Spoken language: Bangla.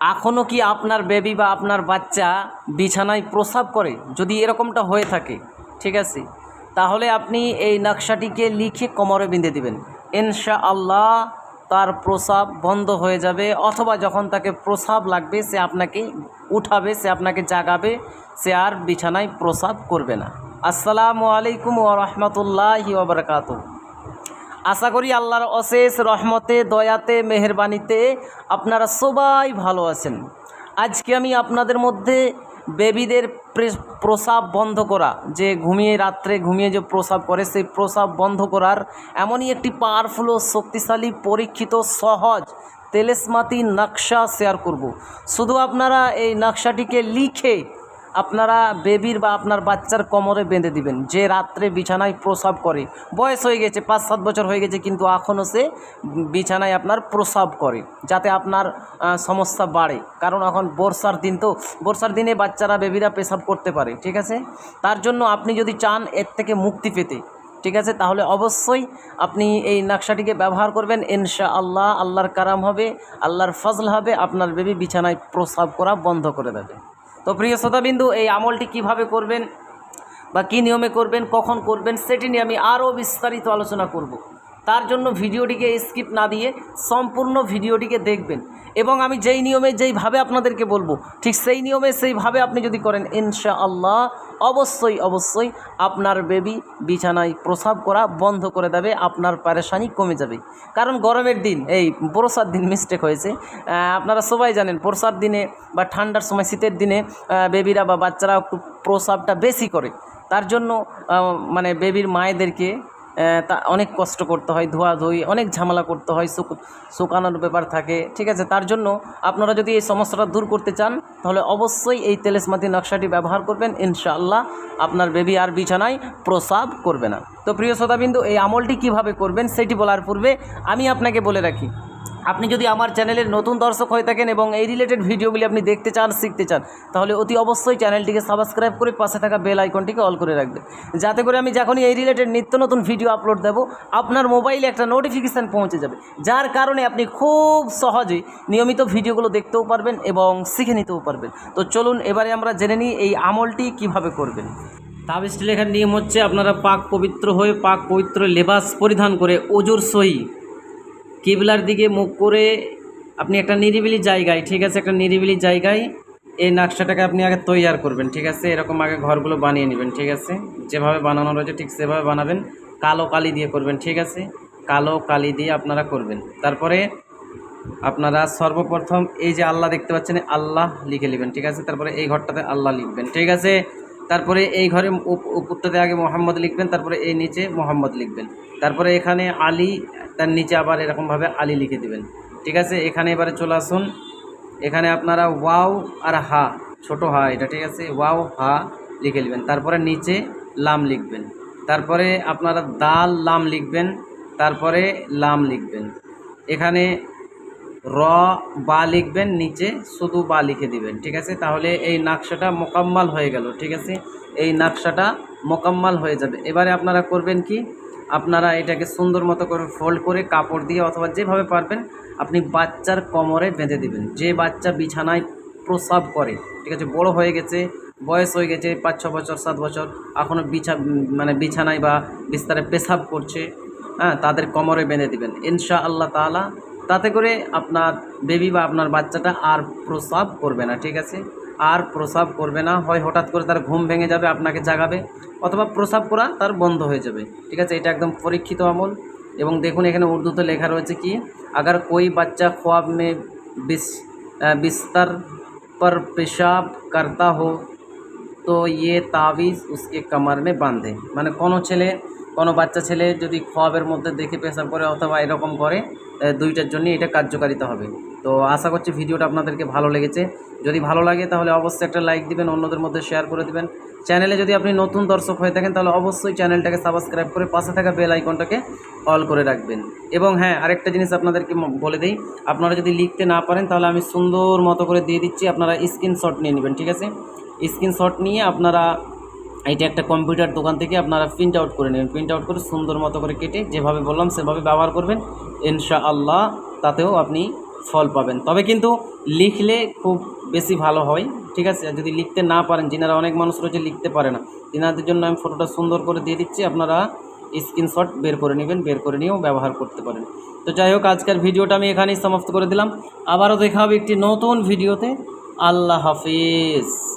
এখনও কি আপনার বেবি বা আপনার বাচ্চা বিছানায় প্রসাব করে? যদি এরকমটা হয়ে থাকে, ঠিক আছে? তাহলে আপনি এই নকশাটিকে লিখে কোমরে বেঁধে দিবেন। ইনশা আল্লাহ তার প্রসাব বন্ধ হয়ে যাবে, অথবা যখন তাকে প্রসাব লাগবে, সে আপনাকে উঠাবে, সে আপনাকে জাগাবে, সে আর বিছানায় প্রসাব করবে না। আসসালামু আলাইকুম ও রহমতুল্লাহি ওবরাকাতু আশা করি আল্লাহর অশেষ রহমতে, দয়াতে, মেহরবানিতে আপনারা সবাই ভালো আছেন আজকে আমি আপনাদের মধ্যে বেবিদের প্রে- প্রসাব বন্ধ করা, যে ঘুমিয়ে রাত্রে ঘুমিয়ে যে প্রসাব করে, সেই প্রসাব বন্ধ করার এমনই একটি পাওয়ারফুল ও শক্তিশালী, পরীক্ষিত, সহজ তেলেসমাতি নকশা শেয়ার করব। শুধু আপনারা এই নকশাটিকে লিখে আপনারা বেবির বা আপনার বাচ্চার কোমরে বেঁধে দিবেন। যে রাত্রে বিছানায় প্রসাব করে। বয়স হয়ে গেছে, পাঁচ, সাত বছর হয়ে গেছে, কিন্তু এখনও সে বিছানায় আপনার প্রসাব করে, যাতে আপনার সমস্যা বাড়ে। কারণ এখন বর্ষার দিন তো, বর্ষার দিনে বাচ্চারা, বেবিরা পেশাব করতে পারে, ঠিক আছে? তার জন্য আপনি যদি চান এর থেকে মুক্তি পেতে, ঠিক আছে? তাহলে অবশ্যই আপনি এই নকশাটিকে ব্যবহার করবেন। ইনশা আল্লাহ আল্লাহর কারাম হবে, আল্লাহর ফজল হবে, আপনার বেবি বিছানায় প্রসাব করা বন্ধ করে দেবে। তো প্রিয় শ্রোতাবিন্দু, এই আমলটি কীভাবে করবেন বা কী নিয়মে করবেন, কখন করবেন, সেটি নিয়ে আমি আরও বিস্তারিত আলোচনা করব। তার জন্য ভিডিওটিকে স্কিপ না দিয়ে সম্পূর্ণ ভিডিওটিকে দেখবেন। এবং আমি যেই নিয়মে যেইভাবে আপনাদেরকে বলব, ঠিক সেই নিয়মে সেইভাবে আপনি যদি করেন ইনশা আল্লাহ অবশ্যই অবশ্যই আপনার বেবি বিছানায় প্রসাব করা বন্ধ করে দেবে, আপনার পারেশানি কমে যাবে। কারণ গরমের দিন, এই বর্ষার দিন মিস্টেক হয়েছে। আপনারা সবাই জানেন বর্ষার দিনে বা ঠান্ডার সময়, শীতের দিনে বেবিরা বা বাচ্চারা একটু প্রসাবটা বেশি করে। তার জন্য মানে বেবির মায়েদেরকে তা অনেক কষ্ট করতে হয়, ধোয়াধুয়ি, অনেক ঝামেলা করতে হয়, শুক, শুকানোর ব্যাপার থাকে, ঠিক আছে? তার জন্য আপনারা যদি এই সমস্যাটা দূর করতে চান, তাহলে অবশ্যই এই তেলেসমাতি নকশাটি ব্যবহার করবেন, ইনশাআল্লাহ আপনার বেবি আর বিছানায় প্রসাব করবে না। তো প্রিয় শ্রোতাবিন্দু, এই আমলটি কীভাবে করবেন, সেটি বলার পূর্বে আমি আপনাকে বলে রাখি আপনি যদি আমার চ্যানেলের নতুন দর্শক হয়ে থাকেন এবং এই রিলেটেড ভিডিওগুলি আপনি দেখতে চান, শিখতে চান, তাহলে অতি অবশ্যই চ্যানেলটিকে সাবস্ক্রাইব করে পাশে থাকা বেল আইকনটিকে অল করে রাখবেন। যাতে করে আমি যখনই এই রিলেটেড নিত্য নতুন ভিডিও আপলোড দেব, আপনার মোবাইলে একটা নোটিফিকেশান পৌঁছে যাবে, যার কারণে আপনি খুব সহজেই নিয়মিত ভিডিওগুলো দেখতেও পারবেন এবং শিখে নিতেও পারবেন। তো চলুন, এবারে আমরা জেনে নিই এই আমলটি কীভাবে করবেন। তাবিজটি লেখার নিয়ম হচ্ছে আপনারা পাক পবিত্র হয়ে পাক পবিত্র লেবাস পরিধান করে অজুর সহি কিবলার দিকে মুখ করে আপনি একটা নিরিবিলি জায়গায়, ঠিক আছে, একটা নিরিবিলি জায়গায় এই নকশাটাকে আপনি আগে তৈয়ার করবেন, ঠিক আছে? এরকম আগে ঘরগুলো বানিয়ে নেবেন, ঠিক আছে? যেভাবে বানানো রয়েছে ঠিক সেভাবে বানাবেন। কালো কালি দিয়ে করবেন, ঠিক আছে? কালো কালি দিয়ে আপনারা করবেন। তারপরে আপনারা সর্বপ্রথম এই যে আল্লাহ দেখতে পাচ্ছেন, আল্লাহ লিখে নেবেন, ঠিক আছে? তারপরে এই ঘরটাতে আল্লাহ লিখবেন, ঠিক আছে? তারপরে এই ঘরে উপ- উপরটাতে আগে মোহাম্মদ লিখবেন, তারপরে এই নিচে মোহাম্মদ লিখবেন। তারপরে এখানে আলী তার নিচে আবার এরকমভাবে আলী লিখে দিবেন। ঠিক আছে? এখানে এবারে চলে আসুন। এখানে আপনারা ওয়াও আর হা, ছোট হা এটা, ঠিক আছে? ওয়াও, হা লিখে নেবেন। তারপরে নিচে লাম লিখবেন। তারপরে আপনারা দাল, লাম লিখবেন। তারপরে লাম লিখবেন। এখানে র, বা লিখবেন। নিচে শুধু বা লিখে দিবেন। ঠিক আছে? তাহলে এই নকশাটা মোকাম্মাল হয়ে গেল। ঠিক আছে? এই নকশাটা মোকাম্মাল হয়ে যাবে। এবারে আপনারা করবেন কি? আপনারা এটাকে সুন্দর মতো করে ফোল্ড করে কাপড় দিয়ে অথবা যেভাবে পারবেন আপনি বাচ্চার কোমরে বেঁধে দিবেন। যে বাচ্চা বিছানায় প্রসাব করে, ঠিক আছে, বড় হয়ে গেছে, বয়স হয়ে গেছে, পাঁচ, ছ বছর, সাত বছর এখনও বিছা মানে বিছানায় বা বিস্তারে পেশাব করছে হ্যাঁ তাদের কোমরে বেঁধে দিবেন। ইনশা আল্লাহ তাআলা তাতে করে আপনার বেবি বা আপনার বাচ্চাটা আর প্রসাব করবে না, ঠিক আছে? আর প্রসাব করবে না। হয় হঠাৎ করে তার ঘুম ভেঙে যাবে, আপনাকে জাগাবে, অথবা প্রসাব করা তার বন্ধ হয়ে যাবে। ঠিক আছে, এটা একদম পরীক্ষিত আমল। এবং দেখুন, এখানে উর্দুতে লেখা রয়েছে কি, আগার কই বাচ্চা খোয়াব মে বিস বিস্তার পর পেশাব করতা হো, তো ইয়ে তাবিজ উসকে কামার মে বাঁধে। মানে কোনো ছেলে, কোনো বাচ্চা ছেলে যদি খোয়াবের মধ্যে দেখে পেশাব করে, অথবা এরকম করে দুইটার জন্য এটা কার্যকারিতা হবে। তো আশা করছি ভিডিওটা আপনাদেরকে ভালো লেগেছে। যদি ভালো লাগে তাহলে অবশ্যই একটা লাইক দিবেন, অন্যদের মধ্যে শেয়ার করে দিবেন। চ্যানেলে যদি আপনি নতুন দর্শক হয়ে থাকেন তাহলে অবশ্যই চ্যানেলটাকে সাবস্ক্রাইব করে পাশে থাকা বেল আইকনটাকে অল করে রাখবেন। এবং হ্যাঁ আরেকটা জিনিস আপনাদেরকে বলে দিই, আপনারা যদি লিখতে না পারেন তাহলে আমি সুন্দর মতো করে দিয়ে দিচ্ছি, আপনারা স্ক্রিনশট নিয়ে নেবেন, ঠিক আছে? স্ক্রিনশট নিয়ে আপনারা এটা একটা কম্পিউটার দোকান থেকে আপনারা প্রিন্ট আউট করে নেবেন। প্রিন্ট আউট করে সুন্দর মতো করে কেটে যেভাবে বললাম, সেভাবে ব্যবহার করবেন। ইনশা আল্লাহ তাতেও আপনি ফল পাবেন। তবে কিন্তু লিখলে খুব বেশি ভালো হয়, ঠিক আছে? যদি লিখতে না পারেন, যেনারা অনেক মানুষ রয়েছে, লিখতে পারে না। তিনাদের জন্য আমি ফটোটা সুন্দর করে দিয়ে দিচ্ছি, আপনারা স্ক্রিনশট বের করে নেবেন, বের করে নিয়েও ব্যবহার করতে পারেন। তো যাই হোক, আজকের ভিডিওটা আমি এখানেই সমাপ্ত করে দিলাম। আবারও দেখা হবে একটি নতুন ভিডিওতে। আল্লাহ হাফিজ।